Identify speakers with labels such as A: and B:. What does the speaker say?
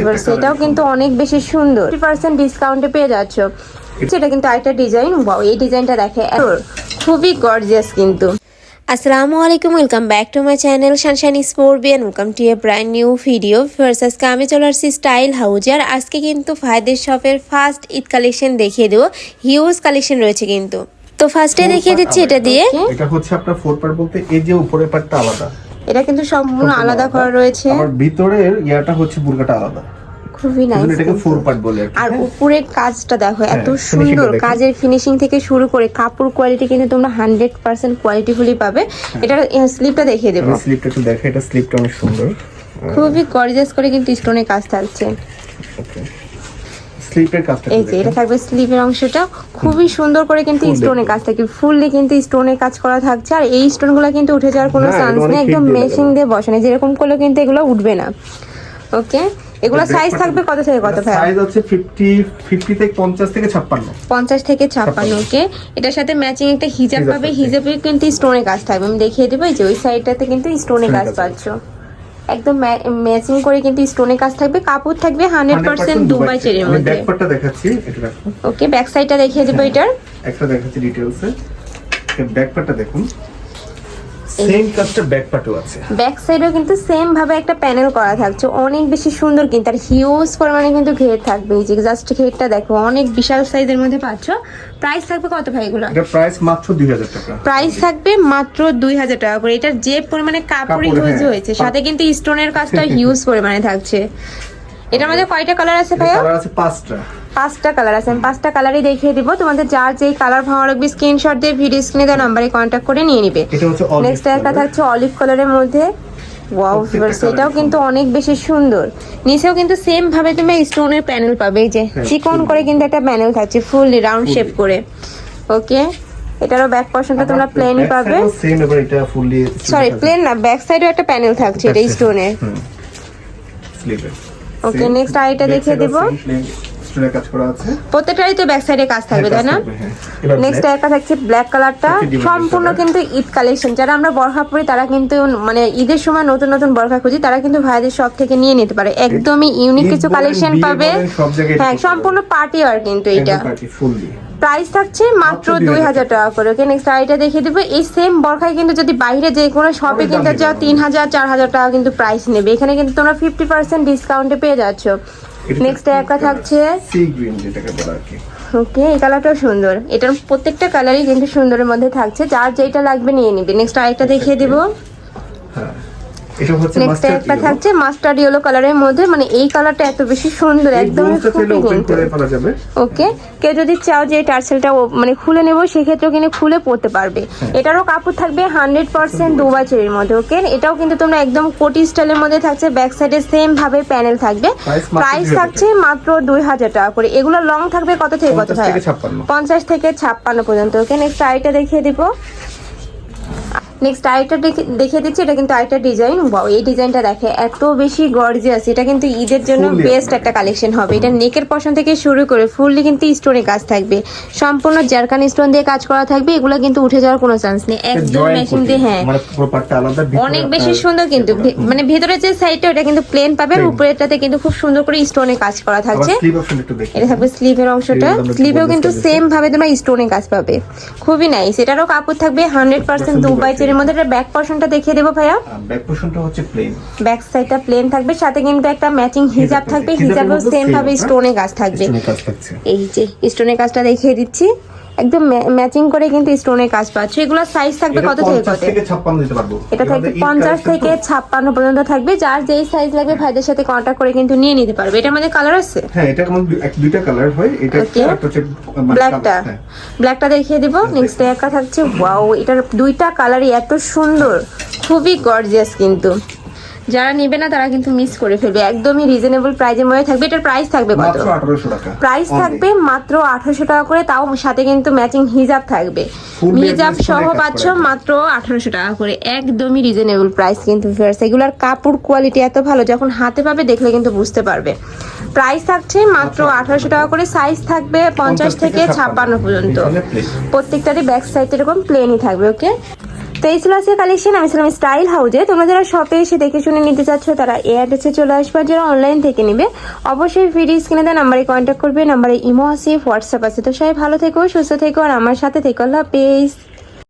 A: এবার সেটাও কিন্তু অনেক বেশি সুন্দর। পার্সেন্ট ডিসকাউন্টে পেয়ে যাচ্ছ। সেটা কিন্তু আরেকটা ডিজাইন এই ডিজাইনটা দেখে খুবই গর্জিয়াস কিন্তু। আসসালামু আলাইকুম welcome back to my channel sunshine স্পোর্বিয়ান welcome to a brand new video first আজকে আমি চলে আসছি স্টাইল হাউজে আর আজকে কিন্তু ফায়দের শপের ফার্স্ট ঈদ কালেকশন দেখিয়ে দেবো। হিউজ কালেকশন রয়েছে কিন্তু। তো ফার্স্টে দেখিয়ে দিচ্ছি এটা দিয়ে।
B: এটা হচ্ছে আপনার ফোর পার্ট বলতে এই যে উপরের পার্টটা আলাদা।
A: এটা কিন্তু সম্পূর্ণ আলাদা করা রয়েছে।
B: আবার ভিতরের ইয়াটা হচ্ছে বুরকাটা আলাদা।
A: খুবই নাইস
B: এটাকে ফোর পার্ট বলে আর
A: আর
B: হ্যাঁ?
A: উপরের কাজটা দেখো এত
B: হ্যাঁ,
A: সুন্দর। কাজের ফিনিশিং থেকে শুরু করে কাপড় কোয়ালিটি কিন্তু তোমরা হান্ড্রেড পার্সেন্ট কোয়ালিটিফুলি পাবে।
B: হ্যাঁ।
A: এটা স্লিপটা দেখিয়ে দেবো।
B: স্লিপটা একটু দেখে এটা স্লিপটা অনেক সুন্দর।
A: খুবই গর্জিয়াস করে কিন্তু স্টোনের কাজ থাকছে।
B: ওকে স্লিপের কাজটা
A: এই যে এটা থাকবে স্লিভের অংশটা। খুবই সুন্দর করে কিন্তু স্টোনের কাজ থাকে ফুললি কিন্তু স্টোনের কাজ করা থাকছে। আর এই স্টোনগুলো কিন্তু উঠে যাওয়ার কোনো চান্স নেই। একদম
B: heat দিয়ে
A: বসানো। যেরকম করলে কিন্তু এগুলো উঠবে না। ওকে? এগুলো সাইজ থাকবে কত থেকে কত ভাই
B: সাইজ হচ্ছে 50 50 থেকে 50 থেকে 56
A: পঞ্চাশ থেকে ছাপ্পান্ন ওকে? এটার সাথে ম্যাচিং একটা হিজাব পাবে। হিজাবে কিন্তু স্টোনের কাজ থাকবে। আমি দেখিয়ে দেবো এই যে ওই সাইডটাতে কিন্তু স্টোনের কাজ
B: কাজ
A: পাচ্ছ। একদম ম্যাচিং করে কিন্তু স্টোনের কাজ থাকবে কাপড় থাকবে হান্ড্রেড পার্সেন্ট দুবাই চেরির মধ্যে।
B: ব্যাক পার্টটা দেখাচ্ছি এটা
A: ওকে ব্যাক সাইডটা দেখিয়ে দেবো এটার।
B: একটা দেখাচ্ছি ডিটেইলসে ব্যাক পার্টটা দেখুন। সেম কাজটা ব্যাক পার্টও আছে।
A: ব্যাক সাইডেও কিন্তু সেম ভাবে একটা প্যানেল করা থাকছে। অনেক বেশি সুন্দর কিন্তু আর হিউজ পরিমাণে কিন্তু ঘের থাকবে। এই যে জাস্ট ঘেরটা দেখো অনেক বিশাল সাইজের মধ্যে পাচ্ছ। প্রাইস থাকবে কত ভাই এগুলো?
B: এটা প্রাইস মাত্র 2000 টাকা।
A: প্রাইস থাকবে মাত্র দুই হাজার টাকা করে। এটার যে পরিমাণে কাপড় ইউজ
B: হ্যাঁ।
A: হয়েছে। সাথে কিন্তু স্টোনের কাজটা হিউজ পরিমাণে থাকছে। এটার মধ্যে কয়টা কালার আছে ভাইয়া?
B: কালার আছে পাঁচটা।
A: পাঁচটা কালার আছে। আমি পাঁচটা কালারই দেখিয়ে দিব। তোমাদের যার যেই কালার ভালো লাগবে স্ক্রিনশট দিয়ে ভিডিও স্ক্রিনে দেওয়া নাম্বারে কন্ট্যাক্ট করে নিয়ে নিবে। নেক্সট একটা। থাকছে অলিভ কালারের মধ্যে ওয়াও সেটাও কিন্তু অনেক বেশি সুন্দর। নিচেও কিন্তু সেম ভাবে তুমি স্টোনের প্যানেল পাবে। এই যে
B: হ্যাঁ,
A: চিকন করে কিন্তু একটা প্যানেল থাকছে ফুল রাউন্ড শেপ করে। ওকে এটারও ব্যাক পোর্শনটা তোমরা প্লেনই পাবে। সরি প্লেন না ব্যাক সাইডেও একটা প্যানেল থাকছে এটা স্টোনের Okay, next আরেকটা দেখিয়ে দিব।
B: স্টোনের কাজ করা আছে।
A: প্রত্যেকটারই তো ব্যাক সাইডে কাজ থাকবে তাই না? নেক্সট একটা থাকছে ব্ল্যাক কালারটা সম্পূর্ণ কিন্তু ঈদ কালেকশন যারা আমরা বরখা পরি তারা কিন্তু মানে ঈদের সময় নতুন নতুন বরখা খুঁজি তারা কিন্তু ভাইদের সব থেকে নিয়ে নিতে পারে। একদমই ইউনিক কিছু কালেকশন পাবে। হ্যাঁ সম্পূর্ণ পার্টি আর কিন্তু এটা প্রাইস থাকছে মাত্র দুই হাজার টাকা। করে। ওকে নেক্সট আইটা দেখিয়ে দেবো। এই সেম বরখায় কিন্তু যদি বাইরে যে কোনো শপে কিনতে
B: নেবে।
A: তিন হাজার চার হাজার টাকা কিন্তু প্রাইস নেবে। এখানে কিন্তু তোমরা ফিফটি পার্সেন্ট ডিসকাউন্টে পেয়ে যাচ্ছ। নেক্সট একটা থাকছে
B: সি গ্রিন যেটাকে বলা আর কি।
A: ওকে এই কালারটাও সুন্দর। এটার প্রত্যেকটা কালারই কিন্তু সুন্দরের মধ্যে থাকছে। যার যেটা লাগবে নিয়ে নিবে। নেক্সট আরেকটা দেখিয়ে দিব।
B: হ্যাঁ। এটা হচ্ছে
A: নেক্সট
B: মাস্টার্ড
A: একটা থাকছে মাস্টার্ড ইয়েলো কালারের মধ্যে মানে এই কালারটা এত বেশি সুন্দর একদম
B: যাবে।
A: ওকে কেউ যদি চাও যে টার্সেলটা মানে খুলে নেব খুলে পড়তে পারবে।
B: হ্যাঁ।
A: এটারও কাপড় থাকবে হান্ড্রেড পার্সেন্ট চেরির মধ্যে ওকে এটাও কিন্তু তোমরা একদম কোটি স্টাইলের মধ্যে থাকছে ব্যাক সাইডে সেম ভাবে প্যানেল থাকবে। প্রাইস থাকছে মাত্র দুই হাজার টাকা করে। এগুলো লং থাকবে কত থেকে কত
B: 50
A: ভাইয়া?
B: থেকে 56
A: পঞ্চাশ থেকে ছাপ্পান্ন পর্যন্ত ওকে নেক্সট আইটা দেখিয়ে দিব। নেক্সট আইটা দেখিয়ে দিচ্ছি এটা কিন্তু আইটা ডিজাইন ওয়াও এই ডিজাইনটা দেখে এত বেশি গর্জিয়াস এটা কিন্তু ঈদের জন্য বেস্ট একটা কালেকশন হবে। এটা নেকের পশন থেকে শুরু করে ফুললি কিন্তু স্টোনে কাজ থাকবে। সম্পূর্ণ জারকান স্টোন দিয়ে কাজ করা থাকবে এগুলো কিন্তু উঠে যাওয়ার কোনো চান্স নেই। একদম মেশিন দিয়ে হ্যাঁ।
B: মানে পুরো পার্টটা আলাদা
A: অনেক বেশি সুন্দর কিন্তু। মানে ভেতরে যে সাইডটা ওটা কিন্তু প্লেন পাবে উপরেরটাতে কিন্তু খুব সুন্দর করে স্টোনে কাজ করা থাকছে।
B: দেখি
A: এটা থাকবে স্লিভের অংশটা। স্লিভেও কিন্তু সেম ভাবে তোমরা স্টোনে কাজ পাবে। খুবই নাইস এটারও কাপড় থাকবে হান্ড্রেড পার্সেন্ট দুবাই চেরির মধ্যে একটা ব্যাক পোরশনটা দেখিয়ে দেবো ভাইয়া।
B: ব্যাক পোরশনটা হচ্ছে প্লেন
A: ব্যাক সাইডটা প্লেন থাকবে সাথে কিন্তু একটা ম্যাচিং হিজাব থাকবে। হিজাবও সেম ভাবে স্টোনে কাজ থাকবে।
B: কাজ থাকছে।
A: এই যে স্টোনের কাজটা দেখিয়ে দিচ্ছি। একদম ম্যাচিং করে কিন্তু স্টোনের কাজ পাচ্ছ। এগুলো সাইজ থাকবে কত থেকে কত
B: থেকে 56 দিতে পারব।
A: এটা থাকবে
B: আমাদের
A: পঞ্চাশ থেকে। ছাপ্পান্ন পর্যন্ত থাকবে। যার যেই সাইজ লাগবে ভাইদের সাথে কন্ট্যাক্ট করে কিন্তু নিয়ে নিতে পারবে। এটার মধ্যে কালার আছে?
B: হ্যাঁ এটা এক দুইটা কালার হয়। এটা মানে
A: ব্ল্যাকটা। ব্ল্যাকটা দেখিয়ে দিব। নেক্সট একটা থাকছে। ওয়াও এটার দুইটা কালারই এত সুন্দর। খুবই গর্জিয়াস কিন্তু। যারা নেবে না তারা কিন্তু মিস করে ফেলবে। একদমই রিজনেবল প্রাইজের মধ্যে থাকবে। এটার প্রাইস থাকবে কত?
B: মাত্র 1800 টাকা।
A: প্রাইস থাকবে মাত্র আঠারোশো টাকা করে তাও সাথে কিন্তু ম্যাচিং হিজাব থাকবে। হিজাব
B: business
A: সহ পাচ্ছ মাত্র আঠারোশো টাকা করে। একদমই রিজনেবল প্রাইস কিন্তু এগুলার কাপড় কোয়ালিটি এত ভালো যখন হাতে পাবে দেখলে কিন্তু বুঝতে পারবে। প্রাইস থাকছে মাত্র আঠারোশো টাকা করে। সাইজ থাকবে পঞ্চাশ থেকে ছাপ্পান্ন পর্যন্ত। প্রত্যেকটারই ব্যাক সাইড এরকম প্লেনই থাকবে ওকে তো এই ছিল আজকে কালেকশন আমি ছিলাম স্টাইল হাউজে। তোমরা যারা শপে এসে দেখে শুনে নিতে চাচ্ছ, তারা এ অ্যাড্রেসে চলে আসবে যারা অনলাইন থেকে নেবে, অবশ্যই ফ্রি স্ক্রিনে দেওয়া নাম্বারে কন্ট্যাক্ট করবে। নাম্বারে ইমো আছে হোয়াটসঅ্যাপ আছে। তো সবাই ভালো থেকো, সুস্থ থেকো, আর আমার সাথে থেকো। আল্লাহ হাফেজ।